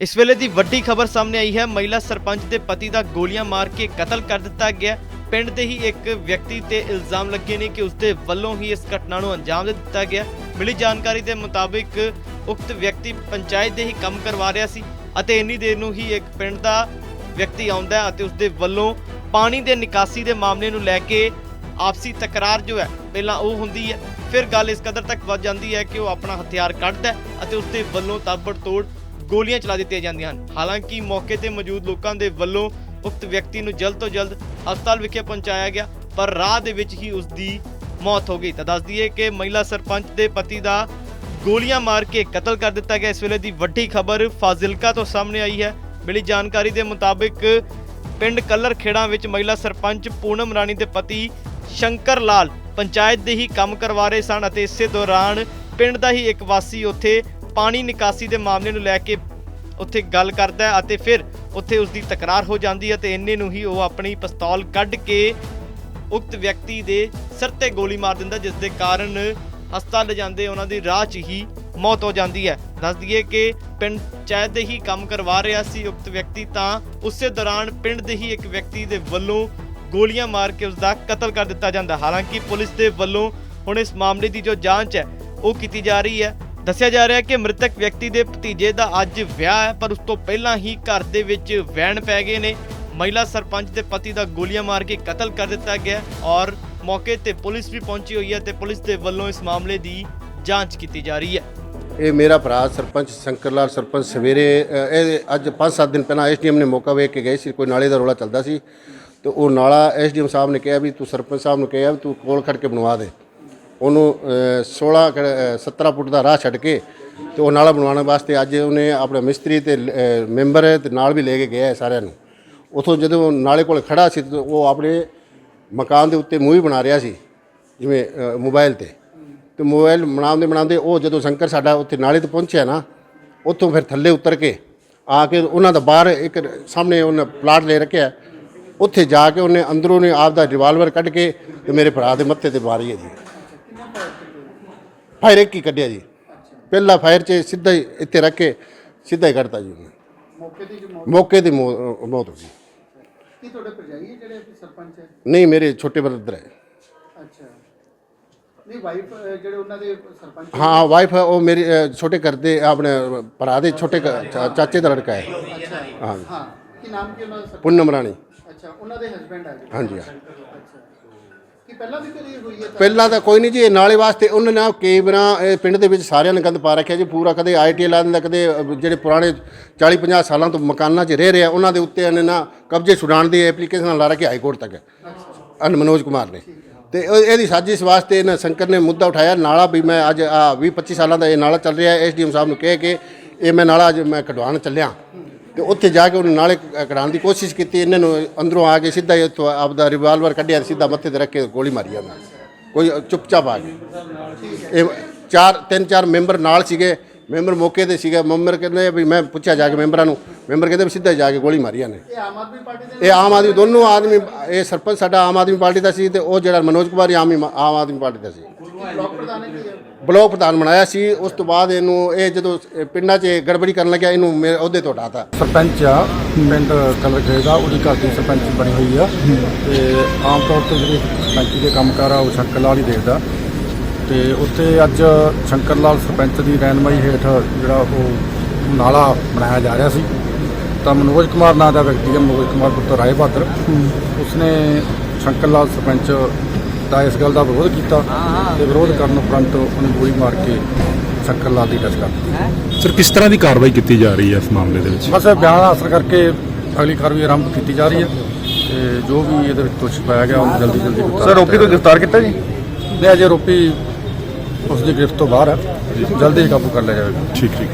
ਇਸ ਵੇਲੇ ਦੀ ਵੱਡੀ ਖਬਰ ਸਾਹਮਣੇ ਆਈ ਹੈ। ਮਹਿਲਾ ਸਰਪੰਚ ਦੇ ਪਤੀ ਦਾ ਗੋਲੀਆਂ ਮਾਰ ਕੇ ਕਤਲ ਕਰ ਦਿੱਤਾ ਗਿਆ। ਪਿੰਡ ਦੇ ਹੀ ਇੱਕ ਵਿਅਕਤੀ ਤੇ ਇਲਜ਼ਾਮ ਲੱਗੇ ਨੇ ਕਿ ਉਸਦੇ ਵੱਲੋਂ ਹੀ ਇਸ ਘਟਨਾ ਨੂੰ ਅੰਜਾਮ ਦੇ ਦਿੱਤਾ ਗਿਆ। ਮਿਲੀ ਜਾਣਕਾਰੀ ਦੇ ਮੁਤਾਬਿਕ ਉਕਤ ਵਿਅਕਤੀ ਪੰਚਾਇਤ ਦੇ ਹੀ ਕੰਮ ਕਰਵਾ ਰਿਹਾ ਸੀ ਅਤੇ ਇੰਨੀ ਦੇਰ ਨੂੰ ਹੀ ਇੱਕ ਪਿੰਡ ਦਾ ਵਿਅਕਤੀ ਆਉਂਦਾ ਹੈ ਅਤੇ ਉਸਦੇ ਵੱਲੋਂ ਪਾਣੀ ਦੇ ਨਿਕਾਸੀ ਦੇ ਮਾਮਲੇ ਨੂੰ ਲੈ ਕੇ ਆਪਸੀ ਤਕਰਾਰ ਜੋ ਹੈ, ਪਹਿਲਾਂ ਉਹ ਹੁੰਦੀ ਹੈ, ਫਿਰ ਗੱਲ ਇਸ ਕਦਰ ਤੱਕ ਵੱਧ ਜਾਂਦੀ ਹੈ ਕਿ ਉਹ ਆਪਣਾ ਹਥਿਆਰ ਕੱਢਦਾ ਹੈ ਅਤੇ ਉਸਦੇ ਵੱਲੋਂ ਤਾਬੜ ਤੋੜ ਗੋਲੀਆਂ ਚਲਾ ਦਿੱਤੀਆਂ ਜਾਂਦੀਆਂ ਹਨ। ਹਾਲਾਂਕਿ ਮੌਕੇ ਤੇ ਮੌਜੂਦ ਲੋਕਾਂ ਦੇ ਵੱਲੋਂ ਉਕਤ ਵਿਅਕਤੀ ਨੂੰ ਜਲਦ ਤੋਂ ਜਲਦ ਹਸਪਤਾਲ ਵਿਖੇ ਪਹੁੰਚਾਇਆ ਗਿਆ, ਪਰ ਰਾਹ ਦੇ ਵਿੱਚ ਹੀ ਉਸ ਦੀ ਮੌਤ ਹੋ ਗਈ। ਤਾਂ ਦੱਸ ਦਈਏ ਕਿ ਮਹਿਲਾ ਸਰਪੰਚ ਦੇ ਪਤੀ ਦਾ ਗੋਲੀਆਂ ਮਾਰ ਕੇ ਕਤਲ ਕਰ ਦਿੱਤਾ ਗਿਆ। ਇਸ ਵੇਲੇ ਦੀ ਵੱਡੀ ਖਬਰ ਫਾਜ਼ਿਲਕਾ ਤੋਂ ਸਾਹਮਣੇ ਆਈ ਹੈ। ਮਿਲੀ ਜਾਣਕਾਰੀ ਦੇ ਮੁਤਾਬਿਕ ਪਿੰਡ ਕੱਲਰ ਖੇੜਾ ਵਿੱਚ ਮਹਿਲਾ ਸਰਪੰਚ ਪੂਨਮ ਰਾਣੀ ਦੇ ਪਤੀ ਸ਼ੰਕਰ ਲਾਲ ਪੰਚਾਇਤ ਦੇ ਹੀ ਕੰਮ ਕਰਵਾ ਰਹੇ ਸਨ ਅਤੇ ਇਸੇ ਦੌਰਾਨ ਪਿੰਡ ਦਾ ਹੀ ਇੱਕ ਵਾਸੀ ਉੱਥੇ ਪਾਣੀ ਨਿਕਾਸੀ ਦੇ ਮਾਮਲੇ ਨੂੰ ਲੈ ਕੇ ਉੱਥੇ ਗੱਲ ਕਰਦਾ ਅਤੇ ਫਿਰ ਉੱਥੇ ਉਸ ਦੀ ਤਕਰਾਰ ਹੋ ਜਾਂਦੀ ਹੈ ਤੇ ਇੰਨੇ ਨੂੰ ਹੀ ਉਹ ਆਪਣੀ ਪਿਸਤੌਲ ਕੱਢ ਕੇ ਉਕਤ ਵਿਅਕਤੀ ਦੇ ਸਿਰ ਤੇ ਗੋਲੀ ਮਾਰ ਦਿੰਦਾ, ਜਿਸ ਦੇ ਕਾਰਨ ਹਸਪਤਾਲ ਲਿਜਾਂਦੇ ਉਹਨਾਂ ਦੀ ਰਾਹ 'ਚ ਹੀ ਮੌਤ ਹੋ ਜਾਂਦੀ ਹੈ। ਦੱਸ ਦਈਏ ਕਿ ਪਿੰਡ ਪੰਚਾਇਤ ਦੇ ਹੀ ਕੰਮ ਕਰਵਾ ਰਿਹਾ ਸੀ ਉਕਤ ਵਿਅਕਤੀ ਤਾਂ ਉਸੇ ਦੌਰਾਨ ਪਿੰਡ ਦੇ ਹੀ ਇੱਕ ਵਿਅਕਤੀ ਦੇ ਵੱਲੋਂ ਗੋਲੀਆਂ ਮਾਰ ਕੇ ਉਸ ਦਾ ਕਤਲ ਕਰ ਦਿੱਤਾ ਜਾਂਦਾ। ਹਾਲਾਂਕਿ ਪੁਲਿਸ ਦੇ ਵੱਲੋਂ ਹੁਣ ਇਸ ਮਾਮਲੇ ਦੀ ਜੋ ਜਾਂਚ ਹੈ, ਉਹ ਕੀਤੀ ਜਾ ਰਹੀ ਹੈ। ਦੱਸਿਆ ਜਾ ਰਿਹਾ ਹੈ ਕਿ ਮ੍ਰਿਤਕ ਵਿਅਕਤੀ ਦੇ ਭਤੀਜੇ ਦਾ ਅੱਜ ਵਿਆਹ ਹੈ ਪਰ ਉਸ ਤੋਂ ਪਹਿਲਾਂ ਹੀ ਘਰ ਦੇ ਵਿੱਚ ਵੈਣ ਪੈ ਗਏ ਨੇ। ਮਹਿਲਾ ਸਰਪੰਚ ਦੇ ਪਤੀ ਦਾ ਗੋਲੀਆਂ ਮਾਰ ਕੇ ਕਤਲ ਕਰ ਦਿੱਤਾ ਗਿਆ ਔਰ ਮੌਕੇ ਤੇ ਪੁਲਿਸ ਵੀ ਪਹੁੰਚੀ ਹੋਈ ਹੈ ਤੇ ਪੁਲਿਸ ਦੇ ਵੱਲੋਂ ਇਸ ਮਾਮਲੇ ਦੀ ਜਾਂਚ ਕੀਤੀ ਜਾ ਰਹੀ ਹੈ। ਇਹ ਮੇਰਾ ਭਰਾ ਸਰਪੰਚ ਸ਼ੰਕਰ ਲਾਲ ਸਰਪੰਚ ਸਵੇਰੇ ਅ, ਇਹ ਅੱਜ 5-7 ਦਿਨ ਪਹਿਲਾਂ ਐਸਡੀਐਮ ਨੇ ਮੌਕਾ ਵੇਖ ਕੇ ਗਏ ਸੀ ਕੋਈ ਨਾਲੇ ਦਾ ਰੌਲਾ ਚੱਲਦਾ ਸੀ। ਤੇ ਉਹ ਨਾਲਾ ਐਸਡੀਐਮ ਸਾਹਿਬ ਨੇ ਕਿਹਾ ਵੀ ਤੂੰ ਸਰਪੰਚ ਸਾਹਿਬ ਨੂੰ ਕਿਹਾ ਵੀ ਤੂੰ ਕੋਲ ਖੜ ਕੇ ਬਣਵਾ ਦੇ। ਉਹਨੂੰ ਅ, 16 17 ਫੁੱਟ ਦਾ ਰਾਹ ਛੱਡ ਕੇ ਤੇ ਉਹ ਨਾਲਾ ਬਣਵਾਉਣ ਵਾਸਤੇ ਅੱਜ ਉਹਨੇ ਆਪਣੇ ਮਿਸਤਰੀ ਤੇ ਅ, ਮੈਂਬਰ ਤੇ ਨਾਲ ਵੀ ਲੈ ਕੇ ਗਿਆ ਹੈ ਸਾਰਿਆਂ ਨੂੰ। ਉਥੋਂ ਜਦੋਂ ਉਹ ਨਾਲੇ ਕੋਲ ਖੜਾ ਸੀ ਉਹ ਆਪਣੇ ਮਕਾਨ ਦੇ ਉੱਤੇ ਮੂਵੀ ਬਣਾ ਰਿਹਾ ਸੀ ਜਿਵੇਂ ਅ, ਮੋਬਾਈਲ ਤੇ। ਤੇ ਮੋਬਾਈਲ ਬਣਾਉਂਦੇ ਬਣਾਉਂਦੇ ਉਹ ਜਦੋਂ ਸ਼ੰਕਰ ਸਾਡਾ ਉੱਥੇ ਨਾਲੇ ਤੇ ਪਹੁੰਚਿਆ ਨਾ ਉੱਥੋਂ ਫਿਰ ਥੱਲੇ ਉਤਰ ਕੇ ਆ ਕੇ ਉਹਨਾਂ ਦਾ ਬਾਹਰ ਇੱਕ ਸਾਹਮਣੇ ਉਹਨੇ ਪਲਾਟ ਲੈ ਰੱਖਿਆ। ਉੱਥੇ ਜਾ ਕੇ ਉਹਨੇ ਅੰਦਰੋਂ ਨੇ ਆਪ ਦਾ ਰਿਵਾਲਵਰ ਕੱਢ ਕੇ ਤੇ ਮੇਰੇ ਭਰਾ ਦੇ ਮੱਥੇ ਤੇ ਮਾਰੀ ਹੈ ਜੀ। ਫਾਇਰ ਇੱਕ ਹੀ ਕੱਢਿਆ ਜੀ। ਪਹਿਲਾ ਫਾਇਰ 'ਚ ਸਿੱਧਾ ਹੀ ਇੱਥੇ ਰੱਖ ਕੇ ਸਿੱਧਾ ਹੀ ਕੱਢਤਾ ਜੀ ਉਹਨੇ। ਮੌਕੇ ਦੀ ਜੋ ਮੌਤ ਮੌਕੇ ਦੀ ਮੌ- ਮੌਤ ਹੋ ਗਈ। ਕੀ ਤੁਹਾਡੇ ਭਰਜਾਈ ਹੈ ਜਿਹੜੇ ਸਰਪੰਚ ਹੈ? ਨਹੀਂ ਮੇਰੇ ਛੋਟੇ ਬਰਦਰ ਹੈ। ਅੱਛਾ। ਨਹੀਂ ਵਾਈਫ ਜਿਹੜੇ ਉਹਨਾਂ ਦੇ ਸਰਪੰਚ ਹਾਂ ਵਾਈਫ ਹੈ ਉਹ ਮੇਰੀ ਅ, ਛੋਟੇ ਘਰ ਦੇ ਆਪਣੇ ਭਰਾ ਦੇ ਛੋਟੇ ਚਾ- ਚਾਚੇ ਦਾ ਲੜਕਾ ਹੈ। ਅੱਛਾ ਹਾਂ। ਹਾਂ ਕੀ ਨਾਮ ਕੀ ਉਹਨਾਂ ਦਾ? ਸਰਪੰਚ ਪੁੰਨਮ ਰਾਣੀ। ਅੱਛਾ ਉਹਨਾਂ ਦੇ ਹਸਬੰਡ ਆ ਜੀ ਹਾਂਜੀ ਹਾਂ। ਅੱਛਾ। ਕੀ ਪਹਿਲਾਂ ਵੀ ਕਦੀ ਹੋਈ ਹੈ ਤਾਂ? ਪਹਿਲਾਂ ਤਾਂ ਕੋਈ ਨਹੀਂ ਜੀ ਇਹ ਨਾਲੇ ਵਾਸਤੇ ਉਹਨਾਂ ਨੇ ਕਈ ਵਾਰਾਂ ਇਹ ਪਿੰਡ ਦੇ ਵਿੱਚ ਸਾਰਿਆਂ ਨੇ ਗੰਦ ਪਾ ਰੱਖਿਆ ਜੀ ਪੂਰਾ ਕਦੇ ਆਈਟੀ ਲਾ ਦਿੰਦਾ ਕਦੇ ਅ, ਜਿਹੜੇ ਪੁਰਾਣੇ 40 50 ਸਾਲਾਂ ਤੋਂ ਮਕਾਨਾਂ 'ਚ ਰਹਿ ਰਿਹਾ ਉਹਨਾਂ ਦੇ ਉੱਤੇ ਇਹਨੇ ਨਾ ਕਬਜ਼ੇ ਛੁਡਾਉਣ ਦੀ ਐਪਲੀਕੇਸ਼ਨ ਲਾ ਰੱਖੀ ਹਾਈ ਕੋਰਟ ਤੱਕ ਅਨ ਮਨੋਜ ਕੁਮਾਰ ਨੇ। ਤੇ ਇਹ- ਇਹਦੀ ਸਾਜ਼ਿਸ਼ ਵਾਸਤੇ ਇਹਨਾਂ ਸ਼ੰਕਰ ਨੇ ਮੁੱਦਾ ਉਠਾਇਆ ਨਾਲਾ ਵੀ ਮੈਂ ਅੱਜ ਆ 20 25 ਸਾਲਾਂ ਦਾ ਇਹ ਨਾਲਾ ਚੱਲ ਰਿਹਾ ਐਸਡੀਐਮ ਸਾਹਿਬ ਨੂੰ ਕਹਿ ਕੇ ਇਹ ਮੈਂ ਨਾਲਾ ਅੱਜ ਮੈਂ ਕਢਵਾਉਣ ਚੱਲਿਆ। ਤੇ ਉੱਥੇ ਜਾ ਕੇ ਉਹਨੂੰ ਨਾਲੇ ਕ- ਕਢਾਉਣ ਦੀ ਕੋਸ਼ਿਸ਼ ਕੀਤੀ, ਇਹਨਾਂ ਨੂੰ ਅੰਦਰੋਂ ਆ ਕੇ ਸਿੱਧਾ ਹੀ ਉੱਥੋਂ ਆਪਦਾ ਰਿਵਾਲਵਰ ਕੱਢਿਆ ਤੇ ਸਿੱਧਾ ਮੱਥੇ ਤੇ ਰੱਖ ਕੇ ਗੋਲੀ ਮਾਰੀ ਉਹਨਾਂ। ਕੋਈ ਚੁੱਪਚਾਪ ਆ ਗਈ। ਇਹ ਚਾਰ, ਤਿੰਨ ਚਾਰ ਮੈਂਬਰ ਨਾਲ ਸੀਗੇ। ਮੈਂਬਰ ਮੌਕੇ ਤੇ ਸੀਗਾ ਮੈਂਬਰ ਕਹਿੰਦੇ ਵੀ ਮੈਂ ਪੁੱਛਿਆ ਜਾ ਕੇ ਮੈਂਬਰਾਂ ਨੂੰ ਮੈਂਬਰ ਕਹਿੰਦੇ ਵੀ ਸਿੱਧਾ ਜਾ ਕੇ ਗੋਲੀ ਮਾਰੀ ਨੇ ਇਹ ਆਮ ਆਦਮੀ ਪਾਰਟੀ ਦੇ ਇਹ ਆਮ ਆਦਮੀ ਦੋਨੋਂ ਆਦਮੀ ਇਹ ਸਰਪੰਚ ਸਾਡਾ ਆਮ ਆਦਮੀ ਪਾਰਟੀ ਦਾ ਸੀ ਤੇ ਉਹ ਜਿਹੜਾ ਮਨੋਜ ਕੁਮਾਰ ਆਮ ਆਮ ਆਦਮੀ ਪਾਰਟੀ ਦਾ ਸੀ। ਬਲਾਕ ਪ੍ਰਧਾਨ ਹੈ ਕੀ ਹੈ ਬਲਾਕ ਪ੍ਰਧਾਨ ਬਣਾਇਆ ਸੀ ਉਸ ਤੋਂ ਬਾਅਦ ਇਹਨੂੰ ਇਹ ਜਦੋਂ ਪਿੰਡਾਂ 'ਚ ਗੜਬੜੀ ਕਰਨ ਲੱਗਿਆ ਇਹਨੂੰ ਮੇਰੇ ਅਹੁਦੇ ਤੋਂ ਹਟਾਤਾ। ਸਰਪੰਚ ਆ ਪਿੰਡ ਕਲਰਖੇੜ ਦਾ ਉਹਦੀ ਘਰ ਦੀ ਸਰਪੰਚ ਬਣੀ ਹੋਈ ਆ। ਤੇ ਆਮ ਤੌਰ ਤੇ ਜਿਹੜੇ ਸਰਪੰਚੀ ਦੇ ਕੰਮਕਾਰ ਆ ਉਹ ਸ਼ੰਕਰ ਲਾਲ ਹੀ ਦੇਖਦਾ। ਤੇ ਉੱਥੇ ਅੱਜ ਸ਼ੰਕਰ ਲਾਲ ਸਰਪੰਚ ਦੀ ਰਹਿਨਮਾਈ ਹੇਠ ਜਿਹੜਾ ਉਹ ਨਾਲਾ ਬਣਾਇਆ ਜਾ ਰਿਹਾ ਸੀ। ਤਾਂ ਮਨੋਜ ਕੁਮਾਰ ਨਾਂ ਦਾ ਵਿਅਕਤੀ ਹੈ ਮਨੋਜ ਕੁਮਾਰ ਪੁੱਤਰ ਰਾਏ ਬਹਾਦਰ ਉਸਨੇ ਸ਼ੰਕਰ ਲਾਲ ਸਰਪੰਚ ਦਾ ਇਸ ਗੱਲ ਦਾ ਵਿਰੋਧ ਕੀਤਾ ਤੇ ਵਿਰੋਧ ਕਰਨ ਉਪਰੰਤ ਉਹਨੇ ਗੋਲੀ ਮਾਰ ਕੇ ਸ਼ੰਕਰ ਲਾਲ ਦੀ ਡਸ ਕਰ ਦਿੱਤੀ। ਸਰ ਕਿਸ ਤਰ੍ਹਾਂ ਦੀ ਕਾਰਵਾਈ ਕੀਤੀ ਜਾ ਰਹੀ ਹੈ ਇਸ ਮਾਮਲੇ ਦੇ ਵਿੱਚ? ਬਸ ਇਹ ਬਿਆਨ ਹਾਸਲ ਕਰਕੇ ਅਗਲੀ ਕਾਰਵਾਈ ਆਰੰਭ ਕੀਤੀ ਜਾ ਰਹੀ ਹੈ ਤੇ ਜੋ ਵੀ ਇਹਦੇ ਵਿੱਚ ਦੋਸ਼ੀ ਪਾਇਆ ਗਿਆ ਉਹ ਜਲਦੀ ਜਲਦੀ ਸਰ ਰੋਪੀ ਤੋਂ ਗ੍ਰਿਫਤਾਰ ਕੀਤਾ ਜੀ? ਨਹੀਂ ਅਜੇ ਰੋਪੀ ਉਸ ਦੀ ਗ੍ਰਿਫਤ ਤੋਂ ਬਾਹਰ ਹੈ। ਜਲਦੀ ਹੀ ਕਾਬੂ ਕਰ ਲਿਆ ਜਾਵੇਗਾ। ਠੀਕ ਠੀਕ।